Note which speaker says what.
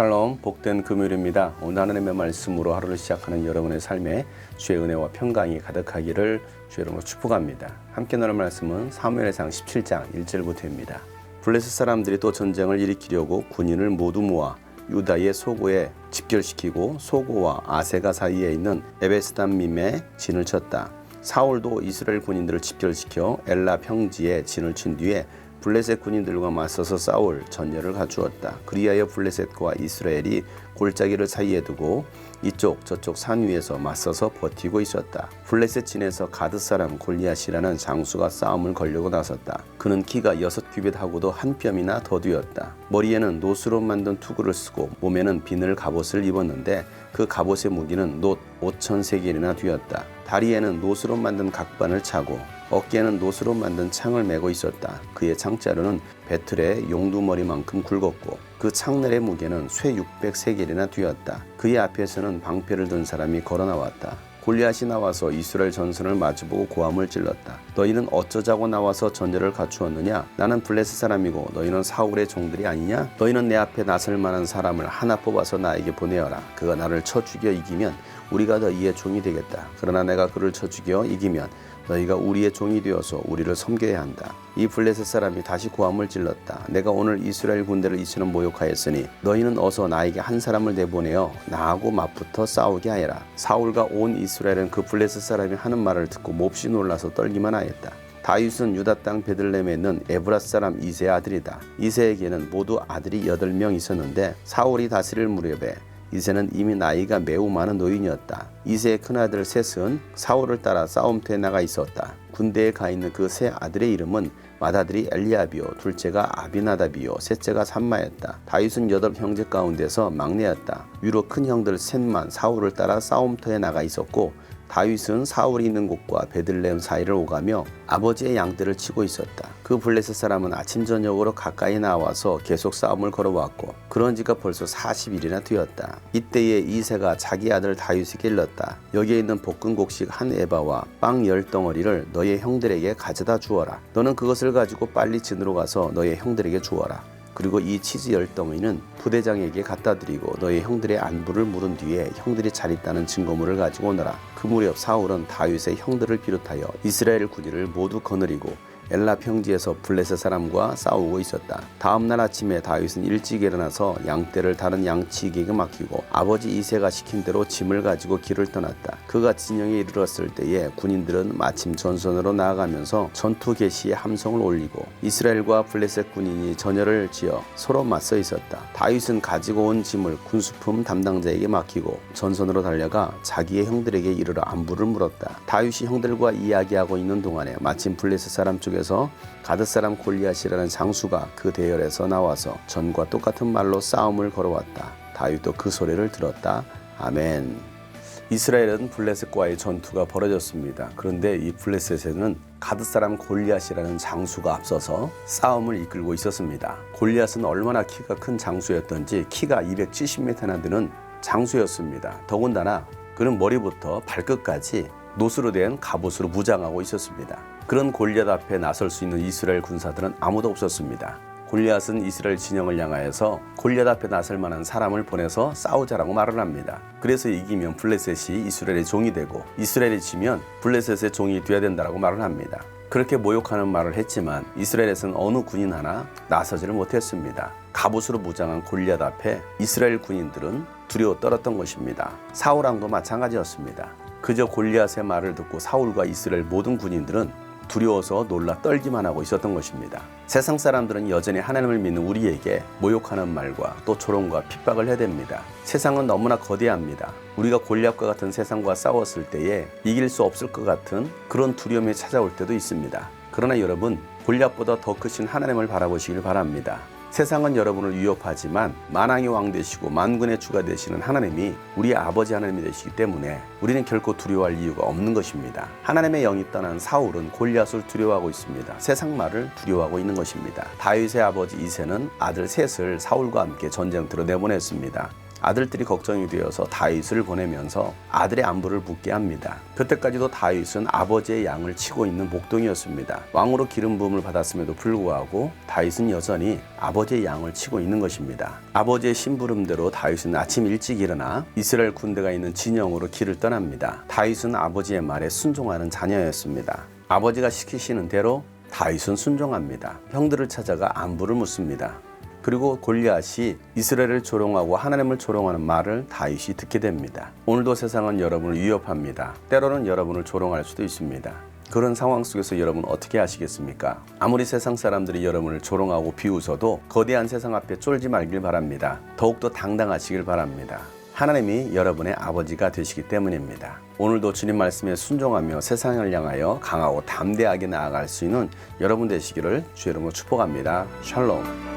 Speaker 1: 샬롬 복된 금요일입니다. 오늘 하나님의 말씀으로 하루를 시작하는 여러분의 삶에 주의 은혜와 평강이 가득하기를 주의 이름으로 축복합니다. 함께 나눌 말씀은 사무엘상 17장 1절부터입니다. 블레셋 사람들이 또 전쟁을 일으키려고 군인을 모두 모아 유다의 소고에 집결시키고 소고와 아세가 사이에 있는 에베스담밈에 진을 쳤다. 사울도 이스라엘 군인들을 집결시켜 엘라 평지에 진을 친 뒤에 블레셋 군인들과 맞서서 싸울 전열을 갖추었다. 그리하여 블레셋과 이스라엘이 골짜기를 사이에 두고 이쪽 저쪽 산 위에서 맞서서 버티고 있었다. 블레셋 진에서 가드 사람 골리앗이라는 장수가 싸움을 걸려고 나섰다. 그는 키가 여섯 규빗하고도 한 뼘이나 더 되었다. 머리에는 노스로 만든 투구를 쓰고 몸에는 비늘 갑옷을 입었는데 그 갑옷의 무기는 놋 5천 세겔이나 되었다. 다리에는 노스로 만든 각반을 차고 어깨에는 노스로 만든 창을 메고 있었다. 그의 창자루는 배틀의 용두머리만큼 굵었고 그 창날의 무게는 쇠 600세겔이나 되었다. 그의 앞에서는 방패를 든 사람이 걸어 나왔다. 골리앗이 나와서 이스라엘 전선을 마주보고 고함을 찔렀다. 너희는 어쩌자고 나와서 전열을 갖추었느냐? 나는 블레셋 사람이고 너희는 사울의 종들이 아니냐? 너희는 내 앞에 나설 만한 사람을 하나 뽑아서 나에게 보내어라. 그가 나를 쳐 죽여 이기면 우리가 너희의 종이 되겠다. 그러나 내가 그를 쳐 죽여 이기면 너희가 우리의 종이 되어서 우리를 섬겨야 한다. 이 블레셋 사람이 다시 고함을 찔렀다. 내가 오늘 이스라엘 군대를 이처럼 모욕하였으니 너희는 어서 나에게 한 사람을 내보내어 나하고 맞붙어 싸우게 하여라. 사울과 온 이스라엘은 그 블레셋 사람이 하는 말을 듣고 몹시 놀라서 떨기만 하였다. 다윗은 유다 땅 베들레헴에 있는 에브라 사람 이세의 아들이다. 이세에게는 모두 아들이 여덟 명 있었는데 사울이 다스릴 무렵에 이세는 이미 나이가 매우 많은 노인이었다. 이세의 큰아들 셋은 사울을 따라 싸움터에 나가 있었다. 군대에 가 있는 그 세 아들의 이름은 맏아들이 엘리압이요 둘째가 아비나답이요 셋째가 삼마였다. 다윗은 여덟 형제 가운데서 막내였다. 위로 큰 형들 셋만 사울을 따라 싸움터에 나가 있었고 다윗은 사울이 있는 곳과 베들레헴 사이를 오가며 아버지의 양떼를 치고 있었다. 그 블레셋 사람은 아침 저녁으로 가까이 나와서 계속 싸움을 걸어왔고 그런 지가 벌써 40일이나 되었다. 이때에 이세가 자기 아들 다윗에게 일렀다. 여기에 있는 볶은 곡식 한 에바와 빵 열 덩어리를 너의 형들에게 가져다 주어라. 너는 그것을 가지고 빨리 진으로 가서 너의 형들에게 주어라. 그리고 이 치즈 열 덩이는 부대장에게 갖다 드리고 너희 형들의 안부를 물은 뒤에 형들이 잘 있다는 증거물을 가지고 오너라. 그 무렵 사울은 다윗의 형들을 비롯하여 이스라엘 군인을 모두 거느리고 엘라 평지에서 블레셋 사람과 싸우고 있었다. 다음 날 아침에 다윗은 일찍 일어나서 양떼를 다른 양치기에게 맡기고 아버지 이세가 시킨 대로 짐을 가지고 길을 떠났다. 그가 진영에 이르렀을 때에 군인들은 마침 전선으로 나아가면서 전투 개시에 함성을 올리고 이스라엘과 블레셋 군인이 전열을 지어 서로 맞서 있었다. 다윗은 가지고 온 짐을 군수품 담당자에게 맡기고 전선으로 달려가 자기의 형들에게 이르러 안부를 물었다. 다윗이 형들과 이야기하고 있는 동안에 마침 블레셋 사람 쪽에 쪽에서 가드 사람 골리앗이라는 장수가 그 대열에서 나와서 전과 똑같은 말로 싸움을 걸어왔다. 다윗도 그 소리를 들었다. 아멘. 이스라엘은 블레셋과의 전투가 벌어졌습니다. 그런데 이 블레셋에는 가드 사람 골리앗이라는 장수가 앞서서 싸움을 이끌고 있었습니다. 골리앗은 얼마나 키가 큰 장수였던지 키가 270m나 되는 장수였습니다. 더군다나 그는 머리부터 발끝까지 노스로 된 갑옷으로 무장하고 있었습니다. 그런 골리앗 앞에 나설 수 있는 이스라엘 군사들은 아무도 없었습니다. 골리앗은 이스라엘 진영을 향하여서 골리앗 앞에 나설 만한 사람을 보내서 싸우자라고 말을 합니다. 그래서 이기면 블레셋이 이스라엘의 종이 되고 이스라엘이 지면 블레셋의 종이 되어야 된다라고 말을 합니다. 그렇게 모욕하는 말을 했지만 이스라엘에서는 어느 군인 하나 나서지를 못했습니다. 갑옷으로 무장한 골리앗 앞에 이스라엘 군인들은 두려워 떨었던 것입니다. 사울 왕도 마찬가지였습니다. 그저 골리앗의 말을 듣고 사울과 이스라엘 모든 군인들은 두려워서 놀라 떨기만 하고 있었던 것입니다. 세상 사람들은 여전히 하나님을 믿는 우리에게 모욕하는 말과 또 조롱과 핍박을 해댑니다. 세상은 너무나 거대합니다. 우리가 골리앗과 같은 세상과 싸웠을 때에 이길 수 없을 것 같은 그런 두려움이 찾아올 때도 있습니다. 그러나 여러분, 골리앗보다 더 크신 하나님을 바라보시길 바랍니다. 세상은 여러분을 위협하지만 만왕의 왕 되시고 만군의 주가 되시는 하나님이 우리의 아버지 하나님이 되시기 때문에 우리는 결코 두려워할 이유가 없는 것입니다. 하나님의 영이 떠난 사울은 골리앗을 두려워하고 있습니다. 세상 말을 두려워하고 있는 것입니다. 다윗의 아버지 이세는 아들 셋을 사울과 함께 전쟁터로 내보냈습니다. 아들들이 걱정이 되어서 다윗을 보내면서 아들의 안부를 묻게 합니다. 그때까지도 다윗은 아버지의 양을 치고 있는 목동이었습니다. 왕으로 기름 부음을 받았음에도 불구하고 다윗은 여전히 아버지의 양을 치고 있는 것입니다. 아버지의 심부름대로 다윗은 아침 일찍 일어나 이스라엘 군대가 있는 진영으로 길을 떠납니다. 다윗은 아버지의 말에 순종하는 자녀였습니다. 아버지가 시키시는 대로 다윗은 순종합니다. 형들을 찾아가 안부를 묻습니다. 그리고 골리앗이 이스라엘을 조롱하고 하나님을 조롱하는 말을 다윗이 듣게 됩니다. 오늘도 세상은 여러분을 위협합니다. 때로는 여러분을 조롱할 수도 있습니다. 그런 상황 속에서 여러분 어떻게 하시겠습니까? 아무리 세상 사람들이 여러분을 조롱하고 비웃어도 거대한 세상 앞에 쫄지 말길 바랍니다. 더욱더 당당하시길 바랍니다. 하나님이 여러분의 아버지가 되시기 때문입니다. 오늘도 주님 말씀에 순종하며 세상을 향하여 강하고 담대하게 나아갈 수 있는 여러분 되시기를 주의 이름으로 축복합니다. 샬롬.